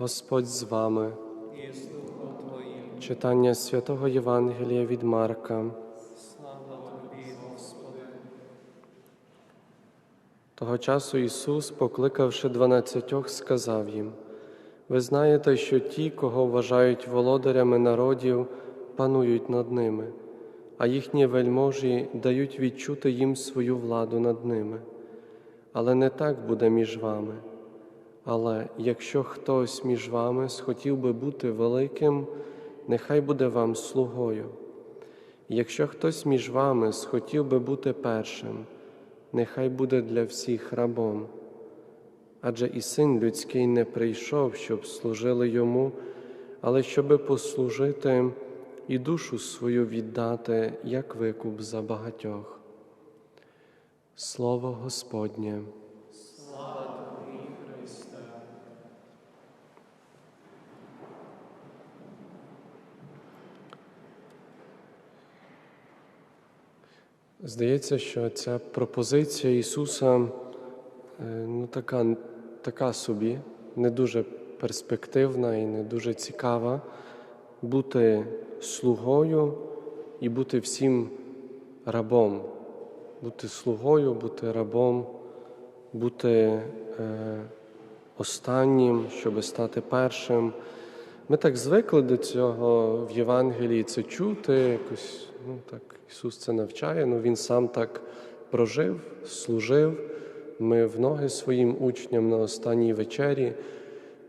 Господь з вами. Читання святого Євангелія від Марка. Слава Тобі, Господи. Того часу Ісус, покликавши дванадцятьох, сказав їм: Ви знаєте, що ті, кого вважають володарями народів, панують над ними, а їхні вельможі дають відчути їм свою владу над ними. Але не так буде між вами. Але якщо хтось між вами схотів би бути великим, нехай буде вам слугою. Якщо хтось між вами схотів би бути першим, нехай буде для всіх рабом. Адже і син людський не прийшов, щоб служили йому, але щоби послужити і душу свою віддати, як викуп за багатьох. Слово Господнє. Здається, що ця пропозиція Ісуса е, ну, така, така собі, не дуже перспективна і не дуже цікава бути слугою і бути всім рабом, бути слугою, бути рабом, бути е, останнім, щоб стати першим. Ми так звикли до цього в Євангелії це чути, якось ну так Ісус це навчає, ну Він сам так прожив, служив. Ми в ноги своїм учням на останній вечері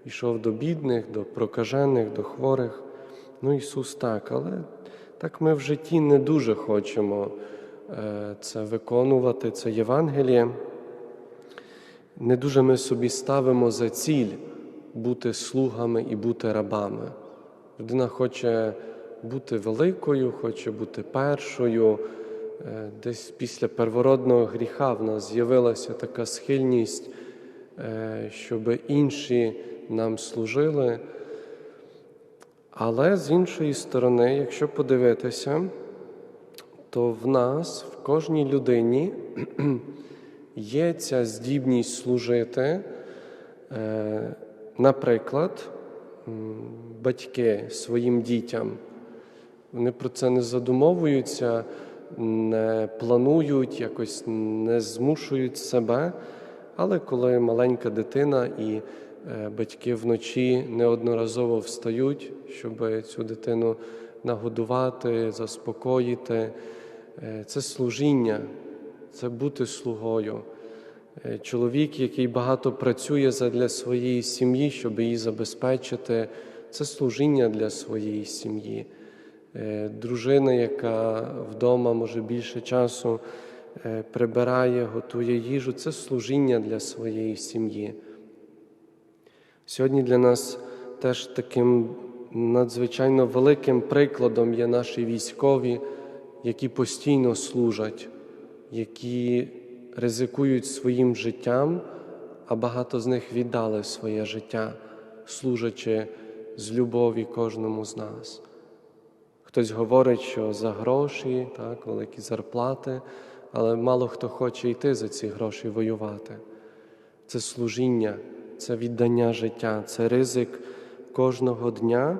йшов до бідних, до прокажених, до хворих. Ну, Ісус так, але так ми в житті не дуже хочемо е, це виконувати, це Євангеліє. Не дуже ми собі ставимо за ціль бути слугами і бути рабами. Людина хоче бути великою, хоче бути першою. Е, Десь після первородного гріха в нас з'явилася така схильність, е, щоб інші нам служили. Але з іншої сторони, якщо подивитися, то в нас, в кожній людині є ця здібність служити. Наприклад, батьки своїм дітям, вони про це не задумовуються, не планують, якось не змушують себе. Але коли маленька дитина і е, батьки вночі неодноразово встають, щоб цю дитину нагодувати, заспокоїти, е, це служіння, це бути слугою. Е, Чоловік, який багато працює для своєї сім'ї, щоб її забезпечити, це служіння для своєї сім'ї. Е, Дружина, яка вдома може більше часу е, прибирає, готує їжу, це служіння для своєї сім'ї. Сьогодні для нас теж таким надзвичайно великим прикладом є наші військові, які постійно служать, які ризикують своїм життям, а багато з них віддали своє життя, служачи з любові кожному з нас. Хтось говорить, що за гроші, так, великі зарплати, але мало хто хоче йти за ці гроші воювати. Це служіння, це віддання життя, це ризик кожного дня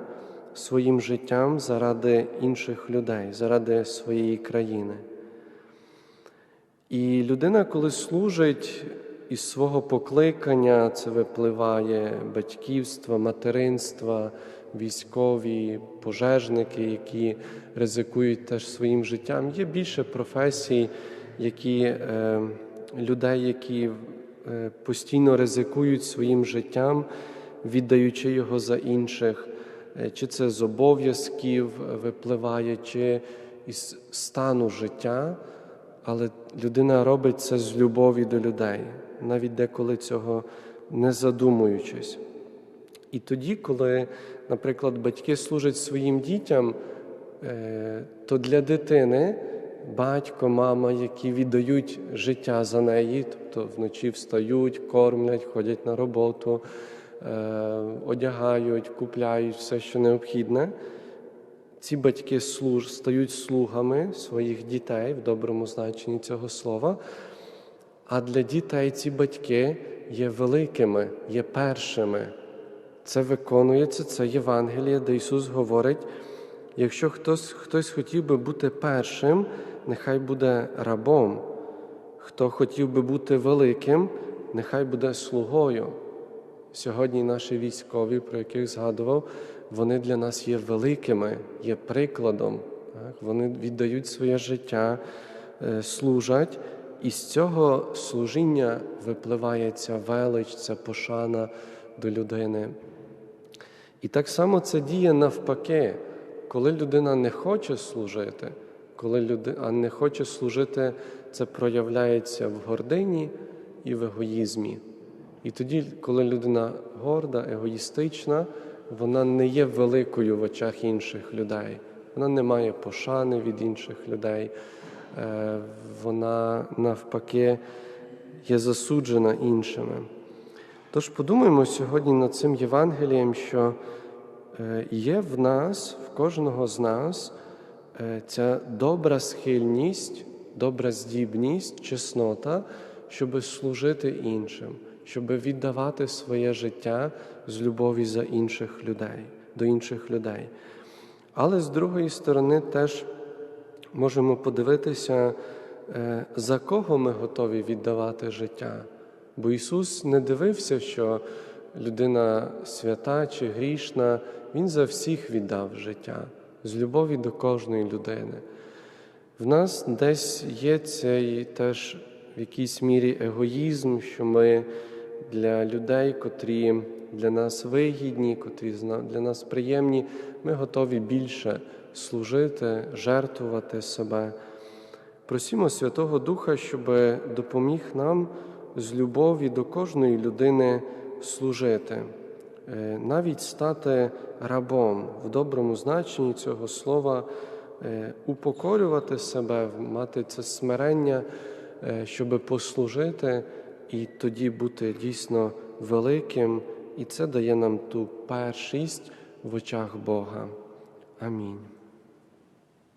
своїм життям заради інших людей, заради своєї країни. І людина, коли служить із свого покликання, це випливає батьківство, материнства, військові, пожежники, які ризикують теж своїм життям. Є більше професій, які, е, людей, які е, постійно ризикують своїм життям, віддаючи його за інших. Е, Чи це з обов'язків випливає, чи із стану життя. Але людина робить це з любові до людей, навіть деколи цього не задумуючись. І тоді, коли, наприклад, батьки служать своїм дітям, е, то для дитини батько, мама, які віддають життя за неї, тобто вночі встають, кормлять, ходять на роботу, е, одягають, купляють все, що необхідне ці батьки служ, стають слугами своїх дітей в доброму значенні цього слова, а для дітей ці батьки є великими, є першими. Це виконується, це Євангеліє, де Ісус говорить: якщо хтось, хтось хотів би бути першим, нехай буде рабом. Хто хотів би бути великим, нехай буде слугою. Сьогодні наші військові, про яких згадував, вони для нас є великими, є прикладом. Так? Вони віддають своє життя, е, служать, і з цього служіння випливає ця велич, ця пошана до людини. І так само це діє навпаки, коли людина не хоче служити, коли людина не хоче служити, це проявляється в гордині і в егоїзмі. І тоді, коли людина горда, егоїстична, вона не є великою в очах інших людей. Вона не має пошани від інших людей, Е, вона навпаки є засуджена іншими. Тож подумаємо сьогодні над цим Євангелієм, що е, є в нас, в кожного з нас, е, ця добра схильність, добра здібність, чеснота, щоб служити іншим, щоб віддавати своє життя з любові за інших людей, до інших людей. Але з другої сторони, теж можемо подивитися, е, за кого ми готові віддавати життя. Бо Ісус не дивився, що людина свята чи грішна, Він за всіх віддав життя з любові до кожної людини. В нас десь є цей теж в якійсь мірі егоїзм, що ми для людей, котрі для нас вигідні, котрі для нас приємні, ми готові більше служити, жертвувати себе. Просімо Святого Духа, щоб допоміг нам з любові до кожної людини служити, е, навіть стати рабом в доброму значенні цього слова, е, упокорювати себе, мати це смирення, е, щоб послужити і тоді бути дійсно великим. І це дає нам ту першість в очах Бога. Амінь.